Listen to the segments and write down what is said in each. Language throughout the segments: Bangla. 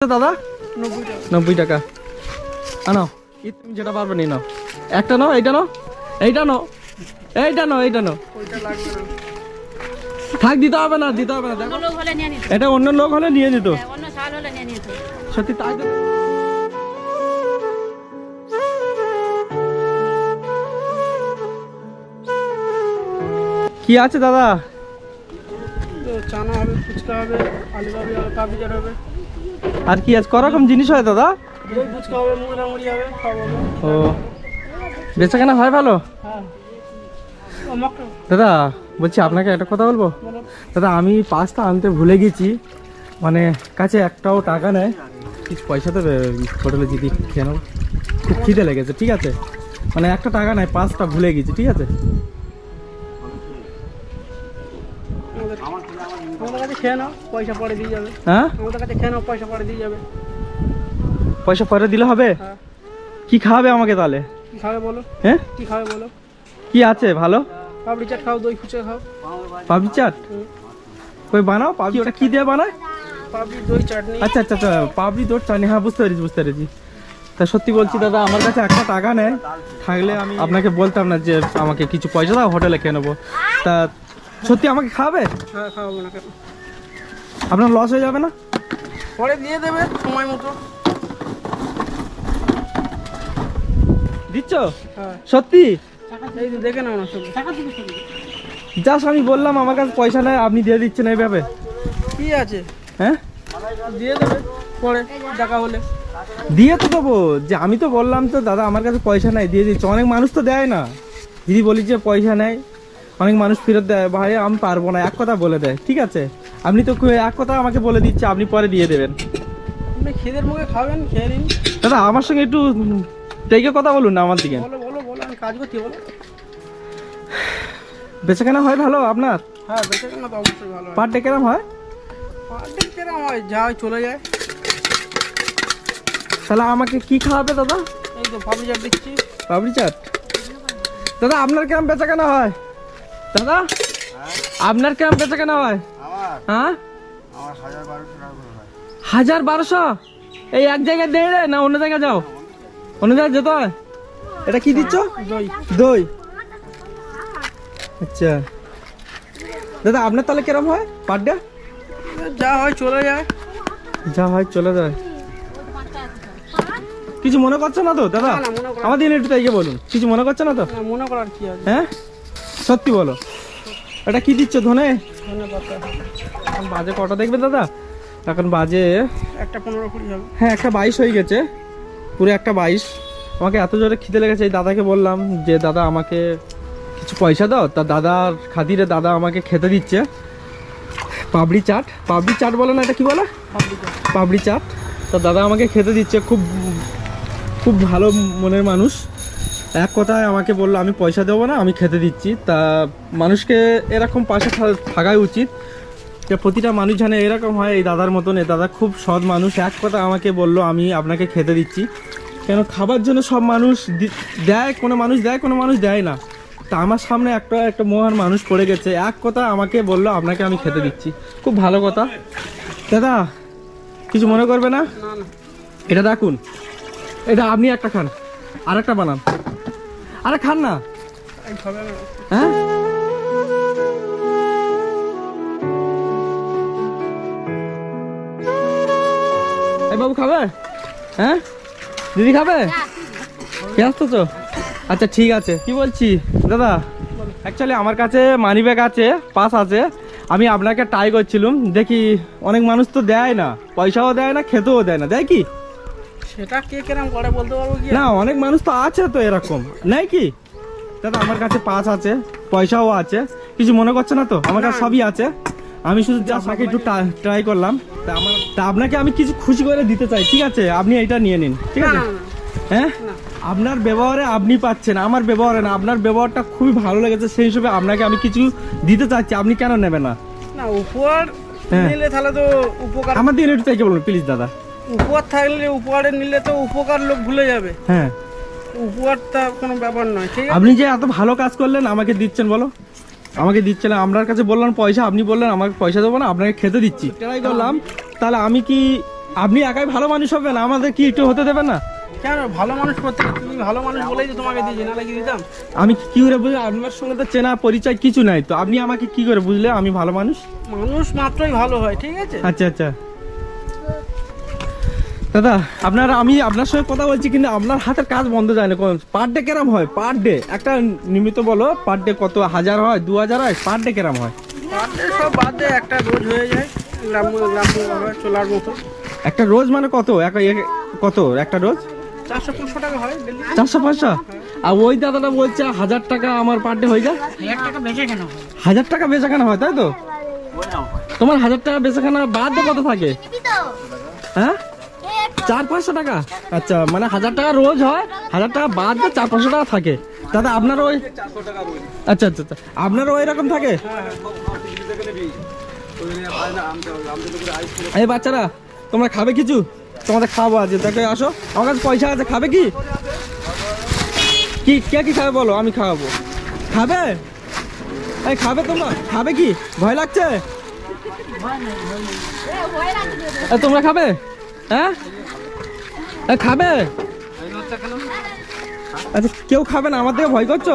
দাদা? নব্বই টাকা। আনো। তুমি যেটা পারবে নি নাও। একটা নাও এইটা নাও এইটা নাও এইটা নাও এইটা নাও। থাক দিতে হবে না দিতে হবে না এটা অন্য লোক হলে নিয়ে নিত। হ্যাঁ, সত্যি তাই কি আছে দাদা? তো চানা হবে ফুচকা হবে আলু হবে কাবিজার হবে। আর কি আছে করকম জিনিস হয় দাদা? ও। বেচা কেনা হয় ভালো? হ্যাঁ। দাদা বলছি আপনাকে একটা কথা বলব? দাদা আমি পাঁচটা আনতে ভুলে গেছি। মানে কাছে একটাও টাকা নেয় কিছু পয়সা দেবে হোটেলে যদি খেয়ে নেব। খুব খিদে লেগেছে ঠিক আছে? মানে একটা টাকা নেয় পাঁচটা ভুলে গেছি ঠিক আছে? আমাদের কাছে খেয়ে নাও পয়সা পরে দিয়ে যাবে। হ্যাঁ? আমাদের কাছে খেয়ে নাও পয়সা পরে দিয়ে যাবে। পয়সা পরে দিলে হবে? হ্যাঁ। কি খাওয়াবে আমাকে তাহলে? কি খাবে বলো? হ্যাঁ? কি খাবে বলো? কি আছে? ভালো? পাপড়ি চাট খাও দই ফুচকা খাও। পাবজি চাট। কই বানাও? পাবজি ওটা কি দিয়ে বানায়? পাপড়ি দই চাটনি। আচ্ছা আচ্ছা আচ্ছা তোর চানি হ্যাঁ বুঝতে পেরেছি বুঝতে পেরেছি। তা সত্যি বলছি দাদা আমার কাছে একটা টাকা নেই। থাকলে আমি আপনাকে বলতাম না যে আমাকে কিছু পয়সা দাও হোটেলে খেয়ে নেব। তা সত্যি আমাকে খাবে? হ্যাঁ খাওয়াবো না কেন? আপনার লস হয়ে যাবে না? পরে দিয়ে দেবে সময় মতো। দিচ্ছ? হ্যাঁ। সত্যি? দেখে নাও না জাস্ট আমি বললাম আমার কাছে পয়সা নেই আপনি দিয়ে দিচ্ছেন এইভাবে। কি আছে? হ্যাঁ? দিয়ে দেবে পরে টাকা হলে। দিয়ে তো দেবো। যে আমি তো বললাম তো দাদা আমার কাছে পয়সা নাই দিয়ে দিচ্ছি। অনেক মানুষ তো দেয় না। দিদি বলি যে পয়সা নেই। অনেক মানুষ ফেরত দেয় ভাই আমি পারব না এক কথা বলে দেয় ঠিক আছে? আপনি তো এক কথা আমাকে বলে দিচ্ছে আপনি পরে দিয়ে দেবেন। আপনি খিদের মুখে খাবেন খেয়ে নিন। দাদা আমার সঙ্গে একটু টেকে কথা বলুন না আমার দিকে। বলো বলো বলো আমি কাজ করছি বলো। বেচা কেনা হয় ভালো আপনার? হ্যাঁ বেঁচে কেন তো অবশ্যই ভালো হয়। পার ডে কেরম হয়? কেরম হয় যা চলে যায়। তাহলে আমাকে কি খাওয়াবে দাদা? এই তো পাপড়ি চাট দিচ্ছি। পাপড়ি চাট? দাদা আপনার কেমন বেচা কেনা হয়? দাদা আপনার কেমন বেচা কেনা হয়? হ্যাঁ? হাজার বারোশো এই এক জায়গায় দেয় রে না অন্য জায়গায় যাও। অন্য জায়গায় যেতে হয়? এটা কি দিচ্ছ? দই। দই। আচ্ছা। দাদা আপনার তাহলে কিরম হয়? পার ডে যা হয় চলে যায়। যা হয় চলে যায়। কিছু মনে করছ না তো দাদা? আমাদের একটু তাইকে বলুন। কিছু মনে করছ না তো? মনে করার কি হ্যাঁ? সত্যি বলো। এটা কি দিচ্ছ ধনে? বাজে কটা দেখবে দাদা? এখন বাজে একটা পনেরো কুড়ি হবে। হ্যাঁ একটা বাইশ হয়ে গেছে। পুরো একটা বাইশ। আমাকে এত জোরে খিদে লেগেছে এই দাদাকে বললাম যে দাদা আমাকে কিছু পয়সা দাও। তা দাদার খাতিরে দাদা আমাকে খেতে দিচ্ছে। পাবড়ি চাট। পাবড়ি চাট বলে না এটা কি বলে? পাবড়ি চাট। তা দাদা আমাকে খেতে দিচ্ছে খুব খুব ভালো মনের মানুষ। এক কথায় আমাকে বলল আমি পয়সা দেবো না আমি খেতে দিচ্ছি। তা মানুষকে এরকম পাশে থা- থাকাই উচিত। যে প্রতিটা মানুষ জানে এরকম হয় এই দাদার মতন এই দাদা খুব সৎ মানুষ। এক কথা আমাকে বলল আমি আপনাকে খেতে দিচ্ছি। কেন খাবার জন্য সব মানুষ দেয় কোনো মানুষ দেয় কোনো মানুষ দেয় না। তা আমার সামনে একটা একটা মহান মানুষ পড়ে গেছে। এক কথা আমাকে বলল আপনাকে আমি খেতে দিচ্ছি। খুব ভালো কথা। দাদা কিছু মনে করবে না? এটা দেখুন। এটা আপনি একটা খান আর একটা বানান। আরে খান না। হ্যাঁ? বাবু খাবে? হ্যাঁ? দিদি খাবে? ব্যস্ত তো? আচ্ছা ঠিক আছে। কি বলছি? দাদা অ্যাকচুয়ালি আমার কাছে মানি ব্যাগ আছে পাস আছে। আমি আপনাকে ট্রাই করছিলাম। দেখি, অনেক মানুষ তো দেয় না। পয়সাও দেয় না, খেতেও দেয় না। দেয় কি? সেটা কে কেরম করে বলতে পারব কি? না অনেক মানুষ তো আছে তো এরকম। নাই কি? দাদা আমার কাছে পাস আছে পয়সাও আছে কিছু মনে করছে না তো? আমার কাছে সবই আছে। আমি শুধু আপনাকে একটু ট্রাই করলাম। তা আমার তা আপনাকে আমি কিছু খুশি করে দিতে চাই ঠিক আছে? আপনি এটা নিয়ে নিন ঠিক আছে। হ্যাঁ? আপনার ব্যবহারে আপনি পাচ্ছেন আমার ব্যবহারে না। আপনার ব্যবহারটা খুবই ভালো লেগেছে সেই হিসেবে আপনাকে আমি কিছু দিতে চাচ্ছি আপনি কেন নেবেন না? না উপহার হ্যাঁ। নিলে তাহলে তো উপকার আমার দিন একটু চাইকে বলুন প্লিজ দাদা। উপহার থাকলে উপহারে নিলে তো উপকার লোক ভুলে যাবে। হ্যাঁ। উপহারটা কোনো ব্যাপার নয় ঠিক আপনি যে এত ভালো কাজ করলেন আমাকে দিচ্ছেন বলো। আমাকে দিচ্ছেন আপনার কাছে বললাম পয়সা আপনি বললেন আমাকে পয়সা দেবো না আপনাকে খেতে দিচ্ছি। ট্রাই করলাম। তাহলে আমি কি আপনি একাই ভালো মানুষ হবেন? আমাদের কি একটু হতে দেবেন না? কেন? ভালো মানুষ করতে তুমি ভালো মানুষ বলেই তো তোমাকে দিয়েছি না লাগিয়ে দিতাম? আমি কি করে বুঝলে আপনার সঙ্গে তো চেনা পরিচয় কিছু নাই তো আপনি আমাকে কি করে বুঝলে আমি ভালো মানুষ? মানুষ মাত্রই ভালো হয় ঠিক আছে? আচ্ছা আচ্ছা। দাদা আপনার আমি আপনার সঙ্গে কথা বলছি কিন্তু আপনার হাতের কাজ বন্ধ যায় না। পার ডে কেরাম হয়? পার ডে একটা নিমিত বলো পার ডে কত? হাজার হয় দু হাজার হয় পার ডে কেরাম হয়? বাদ দে, সব বাদ একটা রোজ হয়ে যায় গ্রাম গ্রাম চলার মতো। একটা রোজ মানে কত? কত? একটা রোজ? চারশো পাঁচশো টাকা হয় চারশো পাঁচশো? আর ওই দাদাটা বলছে হাজার টাকা আমার পার ডে হয়ে যায়। হাজার টাকা বেঁচে কেন হয়? হাজার টাকা বেচাখানা হয় তাই তো? তোমার হাজার টাকা বেচাখানা বাদ দিয়ে কত থাকে। হ্যাঁ? চার পাঁচশো টাকা। আচ্ছা মানে হাজার টাকা রোজ হয়, হাজার টাকা বাদ দিয়ে চার পাঁচশো টাকা থাকে। দাদা আপনার ওই আচ্ছা আচ্ছা আচ্ছা আপনারও ওই রকম থাকে? এই বাচ্চারা, তোমরা খাবে কিছু? তোমাদের খাব আজ দেখে আসো। আমার কাছে পয়সা আছে, খাবে কি? কি, কে কি খাবে বলো, আমি খাওয়াবো। খাবে? এই খাবে তোমরা? খাবে কি? ভয় লাগছে? তোমরা খাবে? হ্যাঁ? এ, খাবে? আচ্ছা কেউ খাবে না? আমার থেকে ভয় করছ?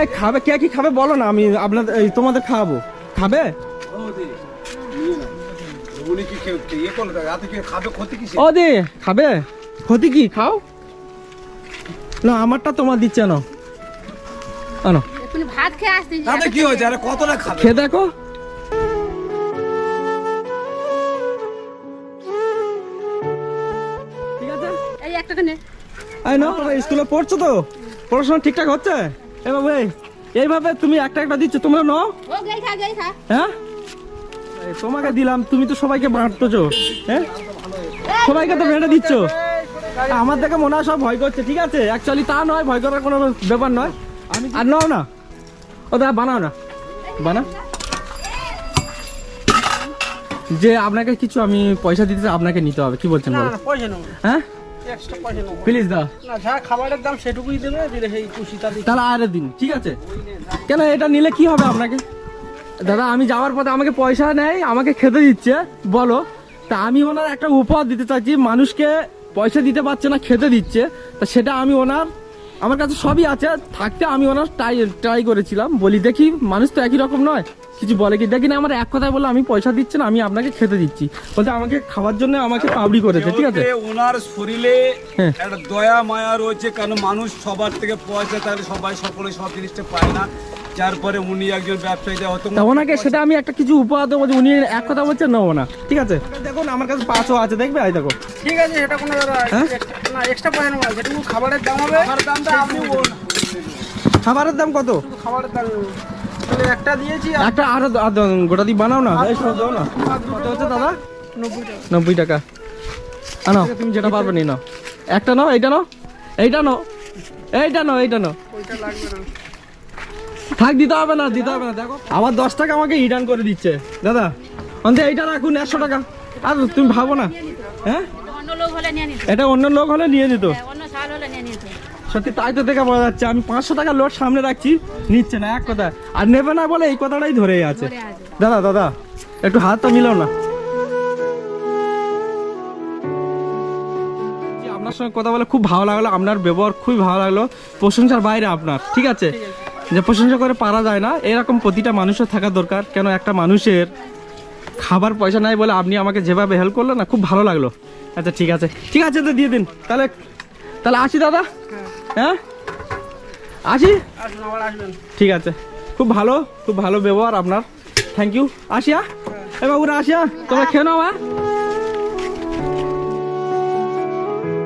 এই খাবে। কে কি খাবে বলো না আমি আপনাদের এই, তোমাদের খাওয়াবো খাবে? ও দি খাবে? ক্ষতি কি? খাও? না আমারটা তোমার দিচ্ছে না। আনো। ভাত খেয়ে আসতে কি হয়েছে? আরে কতটা খাবে? খেয়ে দেখো। এই না তোমরা স্কুলে পড়ছো তো? পড়াশোনা ঠিকঠাক হচ্ছে? এ বাবু এই এইভাবে তুমি একটা একটা দিচ্ছ তোমরা নাও। ও গেই খা গেই খা। হ্যাঁ? তোমাকে দিলাম তুমি তো সবাইকে বাঁটতেছো হ্যাঁ? সবাইকে তো বেঁটে দিচ্ছ। আমার দেখে মনে হয় সব ভয় করছে ঠিক আছে? অ্যাকচুয়ালি তা নয় ভয় করার কোনো ব্যাপার নয়। আমি আর নাও না। ও দাদা বানাও না। বানা। যে আপনাকে কিছু আমি পয়সা দিতে আপনাকে নিতে হবে কি বলছেন না বলো পয়সা নেব হ্যাঁ? প্লিজ দা। না যা খাবারের দাম সেটুকুই দেবে দিলে সেই খুশিটা তাহলে আরে দিন ঠিক আছে? কেন এটা নিলে কি হবে আপনাকে? দাদা আমি যাওয়ার পথে আমাকে পয়সা নেয় আমাকে খেতে দিচ্ছে বলো। তা আমি ওনার একটা উপহার দিতে চাইছি মানুষকে পয়সা দিতে পারছে না খেতে দিচ্ছে। তা সেটা আমি ওনার আমার কাছে সবই আছে থাকতে আমি ওনার ট্রাই ট্রাই করেছিলাম। বলি দেখি মানুষ তো একই রকম নয়। কিছু বলে কি দেখি না আমার এক কথায় বলল আমি পয়সা দিচ্ছি না আমি আপনাকে খেতে দিচ্ছি। বলতে আমাকে খাওয়ার জন্য আমাকে পাবড়ি করেছে ঠিক আছে? ওনার শরীরে হ্যাঁ। একটা দয়া মায়া রয়েছে কারণ মানুষ সবার থেকে পয়সা তাহলে সবাই সকলে সব জিনিসটা পায় না। যার পরে উনি একজন ব্যবসায়ী হয়তো তা ওনাকে সেটা আমি একটা কিছু উপহার দেবো যে উনি এক কথা বলছেন নেব না ঠিক আছে? দেখুন আমার কাছে পাঁচও আছে দেখবে? আই দেখো। ঠিক আছে সেটা কোনো হ্যাঁ? Extra- না এক্সট্রা পয়সা নেব যেটুকু খাবারের দাম হবে দামটা আপনি খাবারের দাম কত? খাবারের দাম। একটা দিয়েছি একটা আরও গোটা দিয়ে বানাও না। দাও না। কত হচ্ছে দাদা? নব্বই টাকা। নব্বই টাকা। আনো তুমি যেটা পারবে নি নাও। একটা নাও এইটা নাও। এইটা নাও। এইটা নাও এইটা নাও। ওইটা লাগবে না। থাক দিতে হবে না দিতে হবে না। দেখো আবার দশ টাকা আমাকে রিটার্ন করে দিচ্ছে। দাদা অন্তে এইটা রাখুন একশো টাকা। আর তুমি ভাবো না। হ্যাঁ? এটা অন্য লোক হলে নিয়ে যেত হ্যাঁ, হলে নিয়ে নিত। সত্যি তাই তো দেখে বোঝা যাচ্ছে। আমি পাঁচশো টাকা লোড সামনে রাখছি নিচ্ছে না এক কথা আর নেবে না বলে এই কথাটাই ধরেই আছে। ধরে আছে। দাদা দাদা একটু হাতটা মিলাও না। আপনার সঙ্গে কথা বলে খুব ভালো লাগল। আপনার ব্যবহার খুবই ভালো লাগল। প্রশংসার বাইরে আপনার ঠিক আছে। যে প্রশংসা করে পারা যায় না। এরকম প্রতিটা মানুষের থাকা দরকার। কেন একটা মানুষের খাবার পয়সা নাই বলে আপনি আমাকে যেভাবে হেল্প করলেন না, খুব ভালো লাগল। আচ্ছা ঠিক আছে। ঠিক আছে, তো দিয়ে দিন। তাহলে তাহলে আসি দাদা? হ্যাঁ? আসি? ঠিক আছে। খুব ভালো খুব ভালো ব্যবহার আপনার। থ্যাংক ইউ আসিয়া এ বাবুরা আসিয়া তোমরা খেয়ে নাও